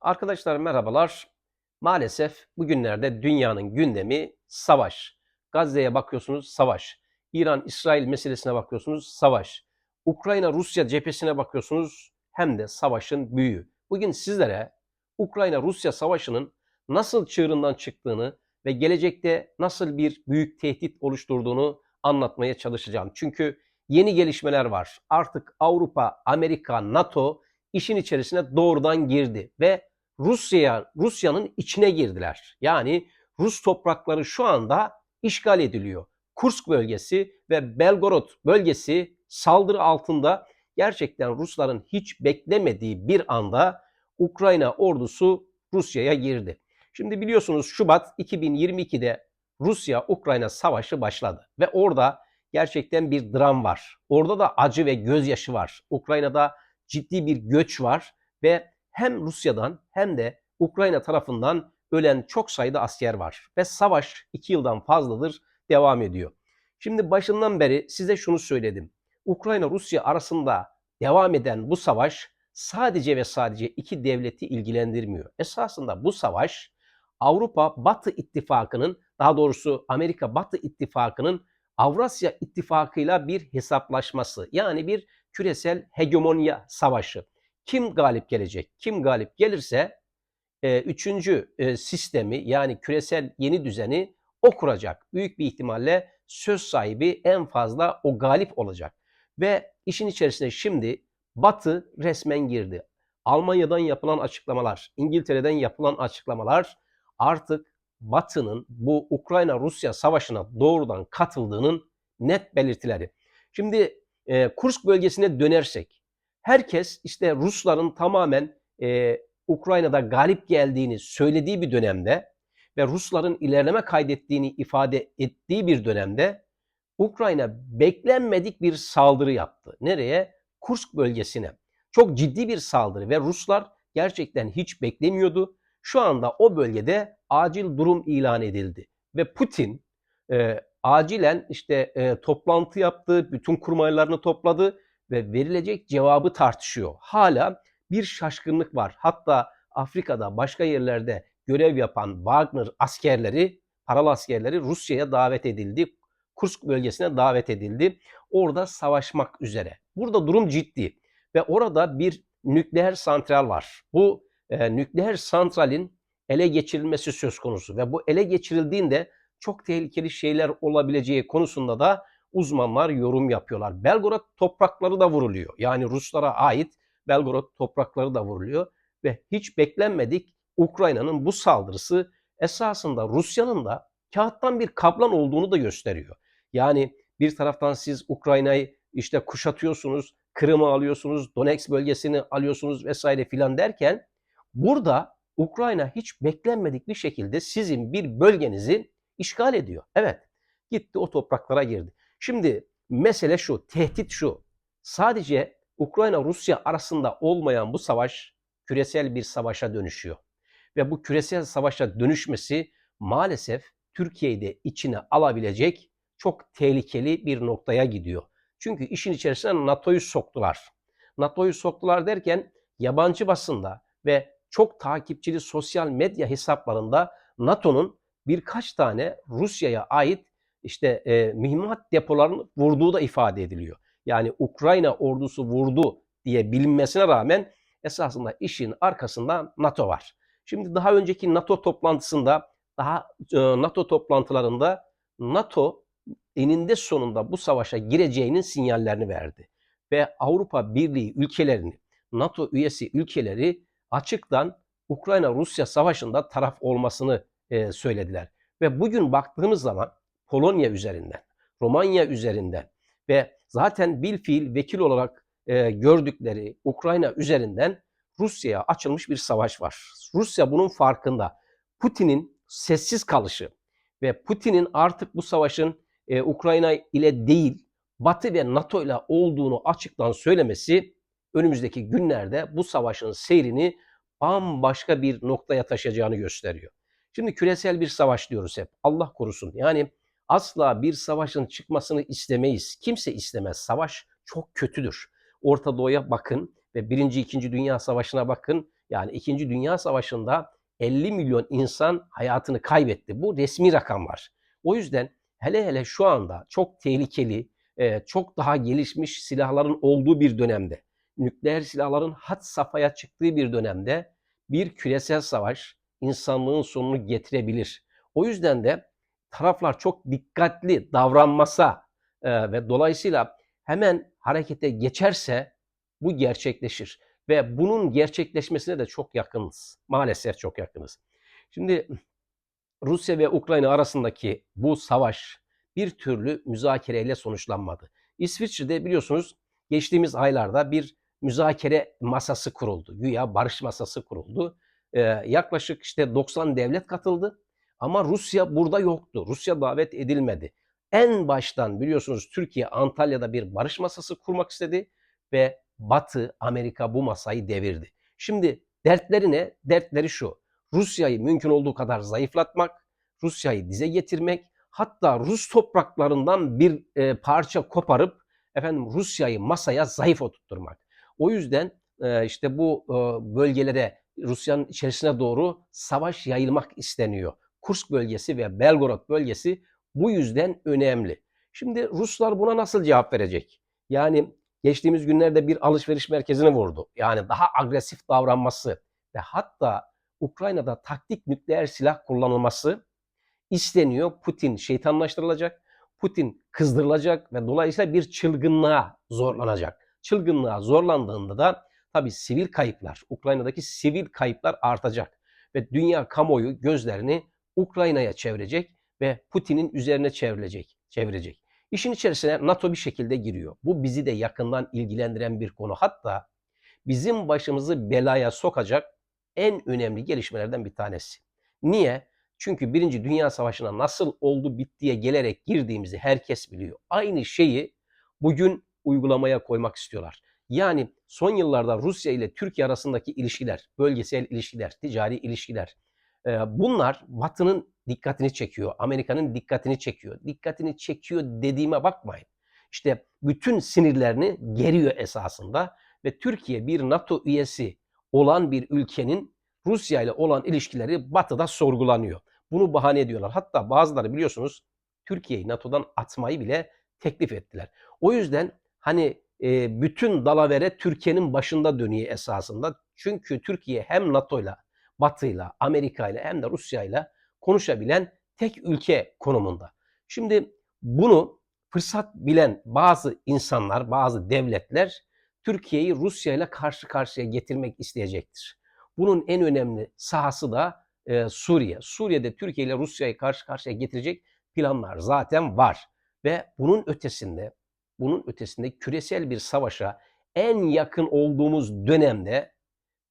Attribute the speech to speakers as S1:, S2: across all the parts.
S1: Arkadaşlar merhabalar. Maalesef bugünlerde dünyanın gündemi savaş. Gazze'ye bakıyorsunuz savaş. İran-İsrail meselesine bakıyorsunuz savaş. Ukrayna-Rusya cephesine bakıyorsunuz hem de savaşın büyüğü. Bugün sizlere Ukrayna-Rusya savaşının nasıl çığırından çıktığını ve gelecekte nasıl bir büyük tehdit oluşturduğunu anlatmaya çalışacağım. Çünkü yeni gelişmeler var. Artık Avrupa, Amerika, NATO işin içerisine doğrudan girdi ve Rusya'ya Rusya'nın içine girdiler. Yani Rus toprakları şu anda işgal ediliyor. Kursk bölgesi ve Belgorod bölgesi saldırı altında gerçekten Rusların hiç beklemediği bir anda Ukrayna ordusu Rusya'ya girdi. Şimdi biliyorsunuz Şubat 2022'de Rusya-Ukrayna savaşı başladı ve orada gerçekten bir dram var. Orada da acı ve gözyaşı var. Ukrayna'da ciddi bir göç var ve hem Rusya'dan hem de Ukrayna tarafından ölen çok sayıda asker var. Ve savaş iki yıldan fazladır devam ediyor. Şimdi başından beri size şunu söyledim. Ukrayna-Rusya arasında devam eden bu savaş sadece ve sadece iki devleti ilgilendirmiyor. Esasında bu savaş Avrupa Batı İttifakı'nın daha doğrusu Amerika Batı İttifakı'nın Avrasya İttifakı'yla bir hesaplaşması. Yani bir küresel hegemonya savaşı. Kim galip gelecek? Kim galip gelirse e, üçüncü e, sistemi yani küresel yeni düzeni o kuracak. Büyük bir ihtimalle söz sahibi en fazla o galip olacak. Ve işin içerisine şimdi Batı resmen girdi. Almanya'dan yapılan açıklamalar, İngiltere'den yapılan açıklamalar artık Batı'nın bu Ukrayna-Rusya savaşına doğrudan katıldığının net belirtileri. Şimdi e, Kursk bölgesine dönersek, herkes işte Rusların tamamen e, Ukrayna'da galip geldiğini söylediği bir dönemde ve Rusların ilerleme kaydettiğini ifade ettiği bir dönemde Ukrayna beklenmedik bir saldırı yaptı. Nereye? Kursk bölgesine. Çok ciddi bir saldırı ve Ruslar gerçekten hiç beklemiyordu. Şu anda o bölgede acil durum ilan edildi ve Putin e, acilen işte e, toplantı yaptı, bütün kurmaylarını topladı ve verilecek cevabı tartışıyor. Hala bir şaşkınlık var. Hatta Afrika'da başka yerlerde görev yapan Wagner askerleri, paralı askerleri Rusya'ya davet edildi. Kursk bölgesine davet edildi. Orada savaşmak üzere. Burada durum ciddi ve orada bir nükleer santral var. Bu e, nükleer santralin ele geçirilmesi söz konusu ve bu ele geçirildiğinde çok tehlikeli şeyler olabileceği konusunda da uzmanlar yorum yapıyorlar. Belgorod toprakları da vuruluyor. Yani Ruslara ait Belgorod toprakları da vuruluyor ve hiç beklenmedik Ukrayna'nın bu saldırısı esasında Rusya'nın da kağıttan bir kaplan olduğunu da gösteriyor. Yani bir taraftan siz Ukrayna'yı işte kuşatıyorsunuz, Kırım'ı alıyorsunuz, Donetsk bölgesini alıyorsunuz vesaire filan derken burada Ukrayna hiç beklenmedik bir şekilde sizin bir bölgenizi işgal ediyor. Evet, gitti o topraklara girdi. Şimdi mesele şu, tehdit şu. Sadece Ukrayna-Rusya arasında olmayan bu savaş küresel bir savaşa dönüşüyor. Ve bu küresel savaşa dönüşmesi maalesef Türkiye'yi de içine alabilecek çok tehlikeli bir noktaya gidiyor. Çünkü işin içerisine NATO'yu soktular. NATO'yu soktular derken yabancı basında ve çok takipçili sosyal medya hesaplarında NATO'nun birkaç tane Rusya'ya ait işte e, mühimmat depolarını vurduğu da ifade ediliyor. Yani Ukrayna ordusu vurdu diye bilinmesine rağmen esasında işin arkasında NATO var. Şimdi daha önceki NATO toplantısında, daha e, NATO toplantılarında NATO eninde sonunda bu savaşa gireceğinin sinyallerini verdi. Ve Avrupa Birliği ülkelerini, NATO üyesi ülkeleri açıktan Ukrayna-Rusya savaşında taraf olmasını e, söylediler. Ve bugün baktığımız zaman Polonya üzerinden, Romanya üzerinden ve zaten bil fiil vekil olarak e, gördükleri Ukrayna üzerinden Rusya'ya açılmış bir savaş var. Rusya bunun farkında. Putin'in sessiz kalışı ve Putin'in artık bu savaşın e, Ukrayna ile değil Batı ve NATO ile olduğunu açıktan söylemesi önümüzdeki günlerde bu savaşın seyrini bambaşka bir noktaya taşıyacağını gösteriyor. Şimdi küresel bir savaş diyoruz hep. Allah korusun. Yani asla bir savaşın çıkmasını istemeyiz. Kimse istemez. Savaş çok kötüdür. Orta Doğu'ya bakın ve Birinci, İkinci Dünya Savaşı'na bakın. Yani 2. Dünya Savaşı'nda 50 milyon insan hayatını kaybetti. Bu resmi rakamlar. O yüzden hele hele şu anda çok tehlikeli, e, çok daha gelişmiş silahların olduğu bir dönemde, nükleer silahların had safhaya çıktığı bir dönemde bir küresel savaş insanlığın sonunu getirebilir. O yüzden de taraflar çok dikkatli davranmasa e, ve dolayısıyla hemen harekete geçerse bu gerçekleşir ve bunun gerçekleşmesine de çok yakınız. Maalesef çok yakınız. Şimdi Rusya ve Ukrayna arasındaki bu savaş bir türlü müzakereyle sonuçlanmadı. İsviçre'de biliyorsunuz geçtiğimiz aylarda bir müzakere masası kuruldu. Güya barış masası kuruldu. Yaklaşık işte 90 devlet katıldı ama Rusya burada yoktu. Rusya davet edilmedi. En baştan biliyorsunuz Türkiye Antalya'da bir barış masası kurmak istedi ve Batı, Amerika bu masayı devirdi. Şimdi dertleri ne? Dertleri şu. Rusya'yı mümkün olduğu kadar zayıflatmak, Rusya'yı dize getirmek, hatta Rus topraklarından bir e, parça koparıp efendim Rusya'yı masaya zayıf oturtturmak. O yüzden e, işte bu e, bölgelere Rusya'nın içerisine doğru savaş yayılmak isteniyor. Kursk bölgesi ve Belgorod bölgesi bu yüzden önemli. Şimdi Ruslar buna nasıl cevap verecek? Yani geçtiğimiz günlerde bir alışveriş merkezini vurdu. Yani daha agresif davranması ve hatta Ukrayna'da taktik nükleer silah kullanılması isteniyor. Putin şeytanlaştırılacak. Putin kızdırılacak ve dolayısıyla bir çılgınlığa zorlanacak. Çılgınlığa zorlandığında da tabii sivil kayıplar, Ukrayna'daki sivil kayıplar artacak ve dünya kamuoyu gözlerini Ukrayna'ya çevirecek ve Putin'in üzerine çevrilecek, çevirecek. İşin içerisine NATO bir şekilde giriyor. Bu bizi de yakından ilgilendiren bir konu. Hatta bizim başımızı belaya sokacak en önemli gelişmelerden bir tanesi. Niye? Çünkü Birinci Dünya Savaşı'na nasıl oldu bittiye gelerek girdiğimizi herkes biliyor. Aynı şeyi bugün uygulamaya koymak istiyorlar. Yani son yıllarda Rusya ile Türkiye arasındaki ilişkiler, bölgesel ilişkiler, ticari ilişkiler bunlar Batı'nın dikkatini çekiyor. Amerika'nın dikkatini çekiyor. Dikkatini çekiyor dediğime bakmayın. İşte bütün sinirlerini geriyor esasında ve Türkiye bir NATO üyesi olan bir ülkenin Rusya ile olan ilişkileri Batı'da sorgulanıyor. Bunu bahane ediyorlar. Hatta bazıları biliyorsunuz Türkiye'yi NATO'dan atmayı bile teklif ettiler. O yüzden hani e, bütün dalavere Türkiye'nin başında dönüyor esasında. Çünkü Türkiye hem NATO'yla, Batı'yla, Amerika'yla hem de Rusya'yla konuşabilen tek ülke konumunda. Şimdi bunu fırsat bilen bazı insanlar, bazı devletler Türkiye'yi Rusya ile karşı karşıya getirmek isteyecektir. Bunun en önemli sahası da e, Suriye. Suriye'de Türkiye ile Rusya'yı karşı karşıya getirecek planlar zaten var. Ve bunun ötesinde, bunun ötesinde küresel bir savaşa en yakın olduğumuz dönemde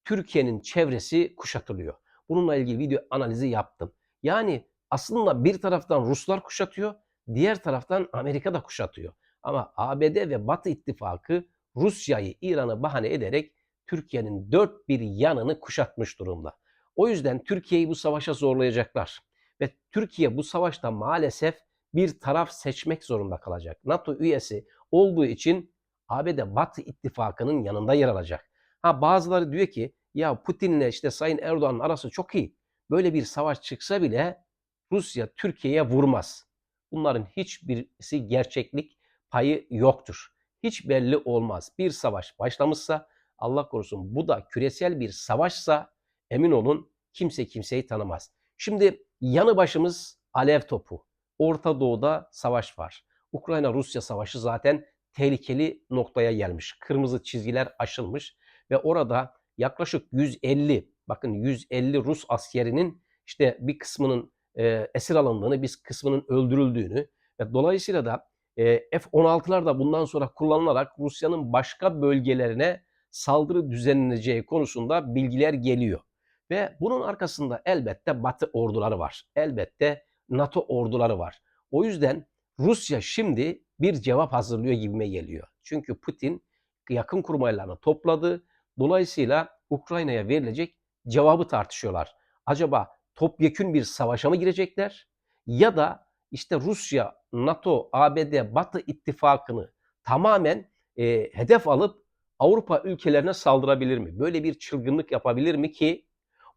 S1: Türkiye'nin çevresi kuşatılıyor. Bununla ilgili video analizi yaptım. Yani aslında bir taraftan Ruslar kuşatıyor, diğer taraftan Amerika da kuşatıyor. Ama ABD ve Batı ittifakı Rusya'yı, İran'ı bahane ederek Türkiye'nin dört bir yanını kuşatmış durumda. O yüzden Türkiye'yi bu savaşa zorlayacaklar. Ve Türkiye bu savaşta maalesef bir taraf seçmek zorunda kalacak. NATO üyesi olduğu için ABD Batı ittifakının yanında yer alacak. Ha bazıları diyor ki ya Putin'le işte Sayın Erdoğan'ın arası çok iyi. Böyle bir savaş çıksa bile Rusya Türkiye'ye vurmaz. Bunların hiçbirisi gerçeklik payı yoktur. Hiç belli olmaz. Bir savaş başlamışsa Allah korusun bu da küresel bir savaşsa emin olun kimse kimseyi tanımaz. Şimdi yanı başımız alev topu. Orta Doğu'da savaş var. Ukrayna-Rusya savaşı zaten tehlikeli noktaya gelmiş. Kırmızı çizgiler aşılmış ve orada yaklaşık 150 bakın 150 Rus askerinin işte bir kısmının e, esir alındığını, bir kısmının öldürüldüğünü ve dolayısıyla da e, F-16'lar da bundan sonra kullanılarak Rusya'nın başka bölgelerine saldırı düzenleneceği konusunda bilgiler geliyor. Ve bunun arkasında elbette Batı orduları var. Elbette NATO orduları var. O yüzden Rusya şimdi bir cevap hazırlıyor gibime geliyor. Çünkü Putin yakın kurmaylarını topladı. Dolayısıyla Ukrayna'ya verilecek cevabı tartışıyorlar. Acaba topyekün bir savaşa mı girecekler? Ya da işte Rusya, NATO, ABD, Batı ittifakını tamamen e, hedef alıp Avrupa ülkelerine saldırabilir mi? Böyle bir çılgınlık yapabilir mi ki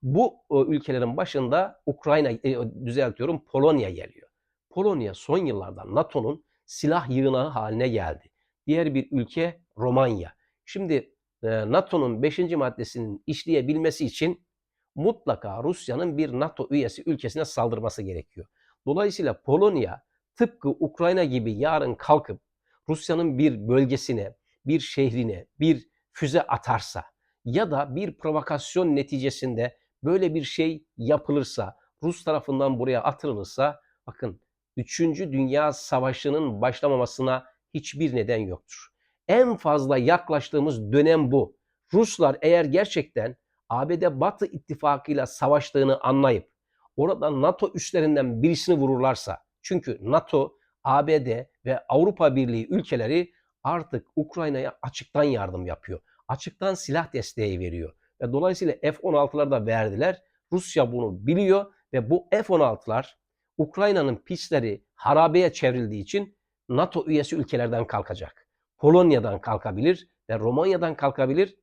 S1: bu e, ülkelerin başında Ukrayna, e, düzeltiyorum Polonya geliyor. Polonya son yıllarda NATO'nun silah yığınağı haline geldi. Diğer bir ülke Romanya. Şimdi e, NATO'nun 5. maddesinin işleyebilmesi için mutlaka Rusya'nın bir NATO üyesi ülkesine saldırması gerekiyor. Dolayısıyla Polonya tıpkı Ukrayna gibi yarın kalkıp Rusya'nın bir bölgesine, bir şehrine bir füze atarsa ya da bir provokasyon neticesinde böyle bir şey yapılırsa, Rus tarafından buraya atılırsa bakın 3. Dünya Savaşı'nın başlamamasına hiçbir neden yoktur. En fazla yaklaştığımız dönem bu. Ruslar eğer gerçekten ABD Batı ittifakıyla savaştığını anlayıp orada NATO üslerinden birisini vururlarsa çünkü NATO, ABD ve Avrupa Birliği ülkeleri artık Ukrayna'ya açıktan yardım yapıyor. Açıktan silah desteği veriyor. Ve dolayısıyla F-16'lar da verdiler. Rusya bunu biliyor ve bu F-16'lar Ukrayna'nın pistleri harabeye çevrildiği için NATO üyesi ülkelerden kalkacak. Polonya'dan kalkabilir ve Romanya'dan kalkabilir.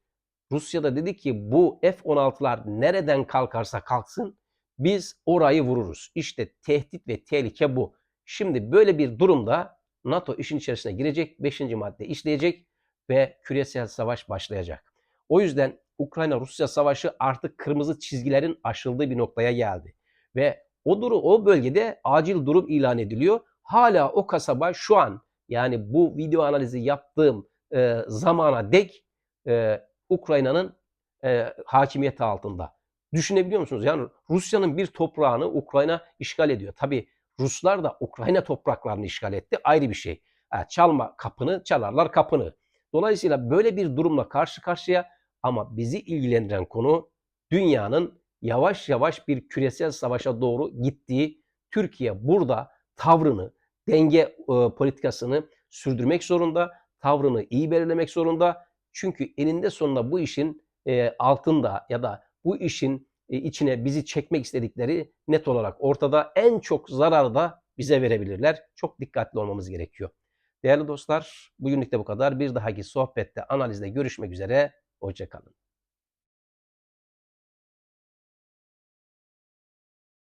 S1: Rusya da dedi ki bu F-16'lar nereden kalkarsa kalksın biz orayı vururuz. İşte tehdit ve tehlike bu. Şimdi böyle bir durumda NATO işin içerisine girecek, 5. madde işleyecek ve küresel savaş başlayacak. O yüzden Ukrayna-Rusya savaşı artık kırmızı çizgilerin aşıldığı bir noktaya geldi. Ve o duru o bölgede acil durum ilan ediliyor. Hala o kasaba şu an yani bu video analizi yaptığım e, zamana dek e, Ukrayna'nın e, hakimiyeti altında. Düşünebiliyor musunuz? Yani Rusya'nın bir toprağını Ukrayna işgal ediyor. Tabi Ruslar da Ukrayna topraklarını işgal etti. Ayrı bir şey. Ha, çalma kapını, çalarlar kapını. Dolayısıyla böyle bir durumla karşı karşıya ama bizi ilgilendiren konu dünyanın yavaş yavaş bir küresel savaşa doğru gittiği. Türkiye burada tavrını, denge e, politikasını sürdürmek zorunda, tavrını iyi belirlemek zorunda. Çünkü eninde sonunda bu işin e, altında ya da bu işin e, içine bizi çekmek istedikleri net olarak ortada. En çok zararı da bize verebilirler. Çok dikkatli olmamız gerekiyor. Değerli dostlar, bugünlük de bu kadar. Bir dahaki sohbette, analizde görüşmek üzere. Hoşçakalın.